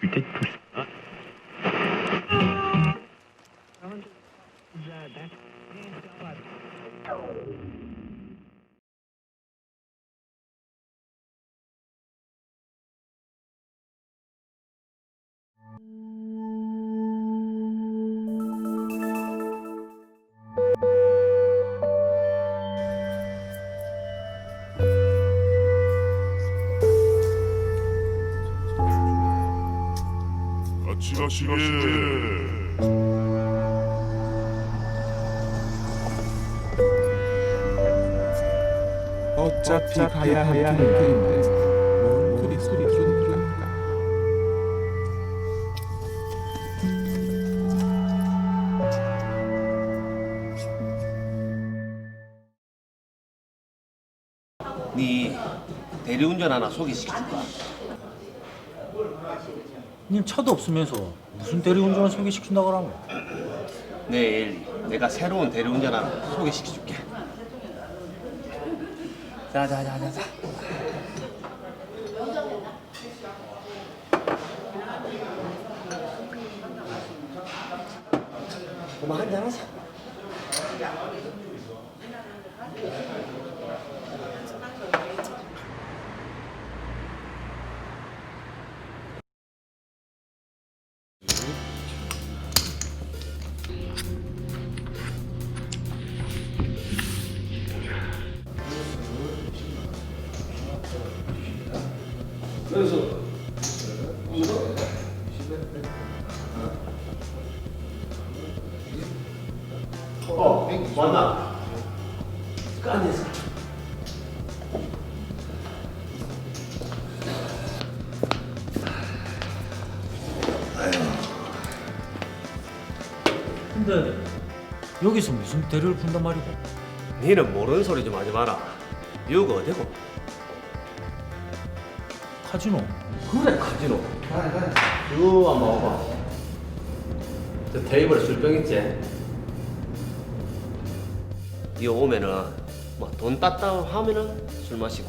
discuter de tout ça. 같이 가시게. 어차피 가야 할 길인데 뭔 소리 소리 소리입니까? 네 대리운전 하나 소개시켜줄까? 님 차도 없으면서 무슨 대리운전을 소개시킨다 그러노? 내일 내가 새로운 대리운전 하나 소개시켜줄게. 자자자자자. 그만 한잔 하자. 왔나? 앉아서. 근데 여기서 무슨 대리를 푼단 말이고? 니는 모르는 소리 좀 하지 마라. 여기 어디고? 카지노? 그래 카지노. 이거 한번 와봐. 저 테이블에 술병 있지? 이 오면은 뭐돈 땄다 하면은 술 마시고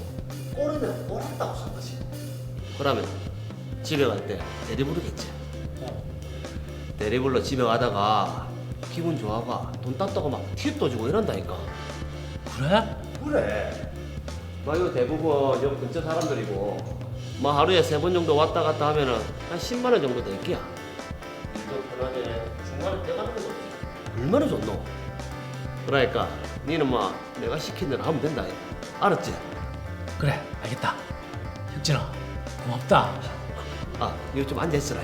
꼬르면 꼬랐다고 술 마시고 그러면 집에 갈 때 대리 부르겠지. 대리 불러 집에 가다가 기분 좋아가 돈 땄다고 막 팁도 주고 이런다니까. 그래? 그래. 마요 대부분 여 근처 사람들이고 뭐 하루에 세 번 정도 왔다 갔다 하면은 한 10만 원 정도 될 게야. 일도 편하게 중간에 떼가는 거 얼마나 좋노? 그러니까 니는 뭐 내가 시킨 대로 하면 된다. 알았지? 그래 알겠다 혁진아 고맙다 아, 이거 좀 앉아 있으라.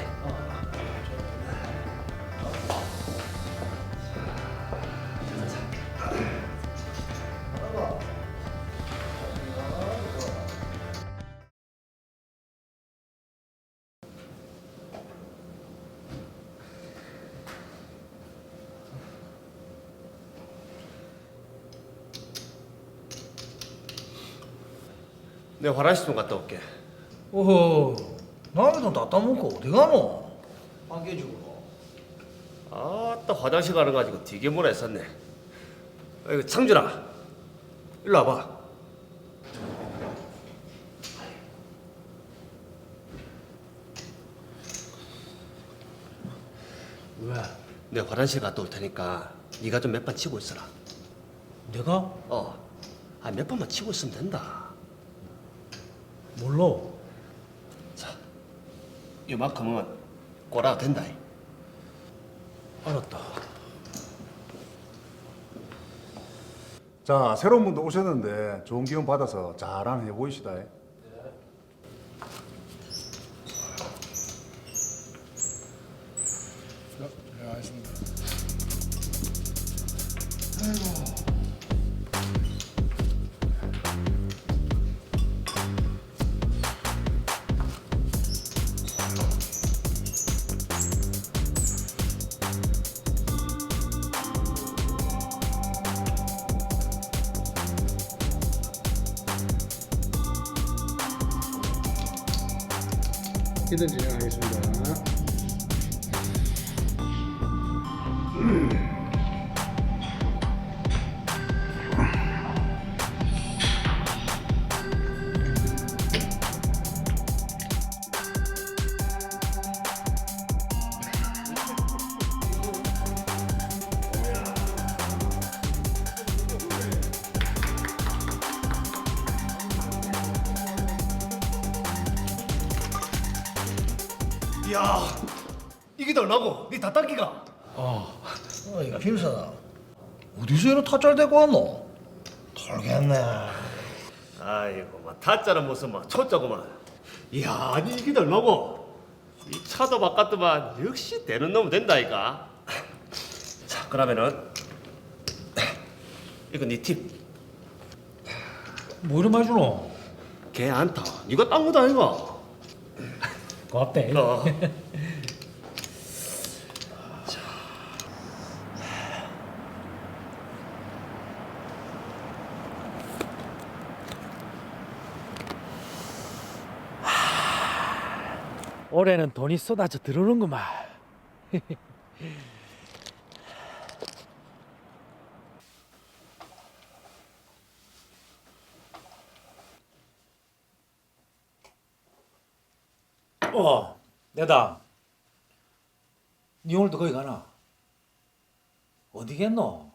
내가 화장실 좀 갔다 올게. 오호 남의 돈 다 따먹고 어디 가노? 안 깨주고 아따 화장실 가는 거 가지고 되게 뭐라 했었네. 이거 창준아, 일로 와봐. 왜? 내가 화장실 갔다 올 테니까 네가 좀 몇 번 치고 있어라. 내가? 어, 아, 몇 번만 치고 있으면 된다. 몰라 자, 이만큼은 꼬라도 된다. 알았다 자, 새로운 분도 오셨는데 좋은 기운 받아서 잘 하는 해 보이시다. 이든 진행 야, 이게 더 나고 네 다딴기가. 어. 어이 김사나. 어디서 이런 타짜를 데리고 왔노? 털겠네. 아이고 막 타짜는 무슨 막 초짜구만 이야 아니 이게 얼마고 이 차도 바꿨더만 역시 되는 놈은 된다니까 자 그러면은 이거 네팁 뭐 이런 말 주노? 걔 안타 이거 딴 거다 이거 고맙대. 어. 올해는 돈이 쏟아져 들어오는구만. 어, 내다. 니 오늘도 거기 가나? 어디겠노?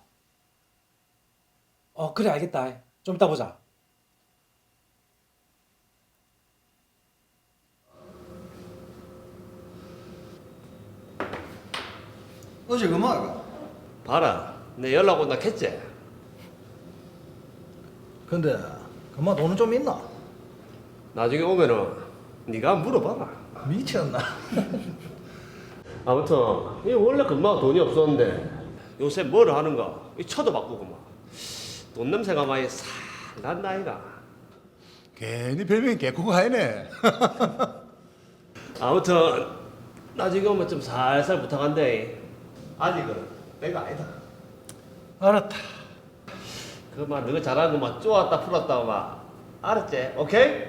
어, 그래 알겠다. 좀 이따 보자. 어제 그 말이야. 봐라 내 연락 온다 했지 근데 그만 돈은 좀 있나? 나중에 오면은 네가 물어봐라 미쳤나? 아무튼 이 원래 금방 돈이 없었는데 요새 뭐를 하는가 이 차도 바꾸고 막 돈 냄새가 많이 싹 난다 아이가 괜히 별명이 개코가 아니네. 아무튼 나중에 오면 좀 살살 부탁한대 아직은 내가 아니다 알았다. 그만 너가 잘하는 거만 쪼았다 풀었다 막 알았지? 오케이?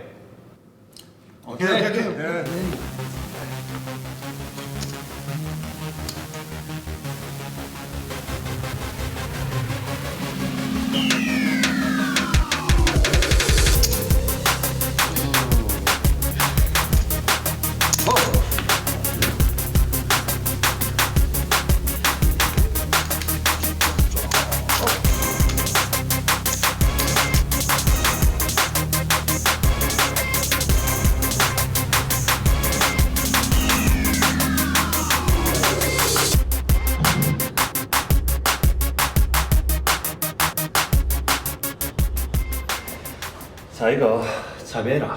오케이, 오케이, 오케이. 자 이거 참여해라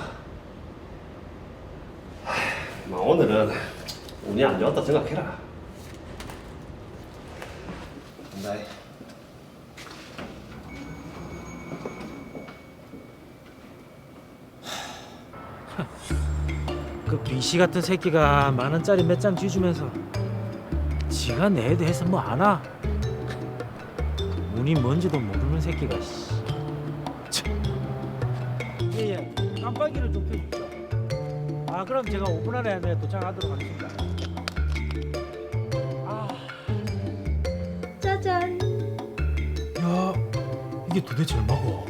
하, 뭐 오늘은 운이 안 좋았다 생각해라 간다 그 비씨 같은 새끼가 만 원짜리 몇장 쥐주면서 지가 내 대해서 뭐 아나? 운이 뭔지도 모르는 새끼가 씨. 깜빡이를 좀 켜주죠. 아 그럼 제가 5분 안에 네, 도착하도록 하겠습니다. 아, 짜잔. 야 이게 도대체 얼마고?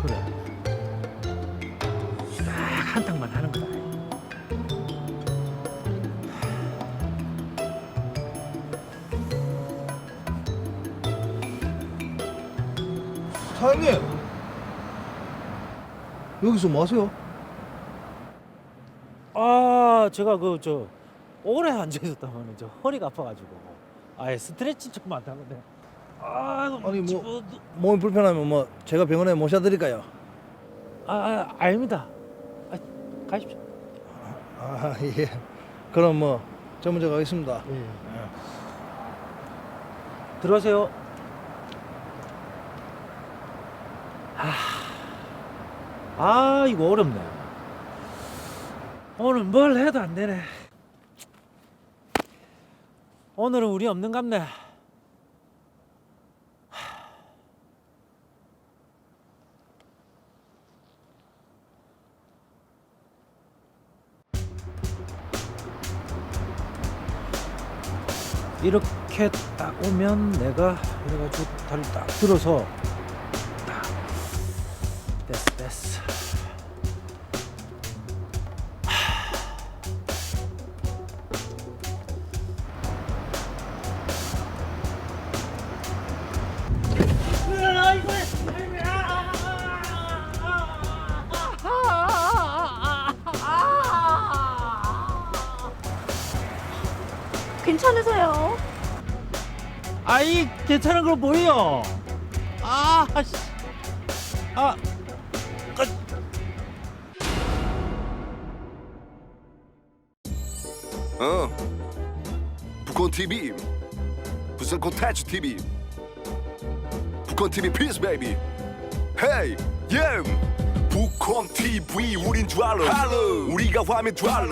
그래. 딱 한 탕만 하는 거다. 사장님. 여기서 뭐 하세요? 아 제가 그 저 오래 앉아 있었다면 저 허리가 아파가지고 아예 스트레칭 조금 안 하는데 아 아니, 뭐- 몸이 불편하면 뭐 제가 병원에 모셔드릴까요? 아, 아 아닙니다. 아, 가십시오. 아 예. 그럼 뭐 저 먼저 가겠습니다. 들어오세요. 아, 아 이거 어렵네. 오늘 뭘 해도 안 되네. 오늘은 우리 없는 갑네. 이렇게 딱 오면 내가 이래가지고 다리 딱 들어서 괜찮으세요? 아이 괜찮은 걸 뭐예요? 아, 씨. 아, 어 북한 TV 부산 콘텐츠 TV 북한 TV 피스 베이비 헤이 예 북한 TV 우린 줄 알아 우리가 화면 줄 알아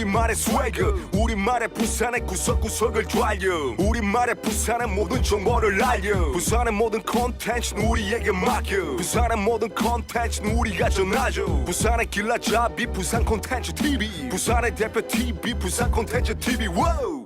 우리만의 스웨그. 우리만의 부산의 구석구석을 알려. 우리만의 부산의 모든 정보를 알려. 부산의 모든 콘텐츠는 우리에게 맡겨. 부산의 모든 콘텐츠는 우리가 전하죠. 부산의 길라잡이 부산 콘텐츠 TV. 부산의 대표 TV 부산 콘텐츠 TV. 와우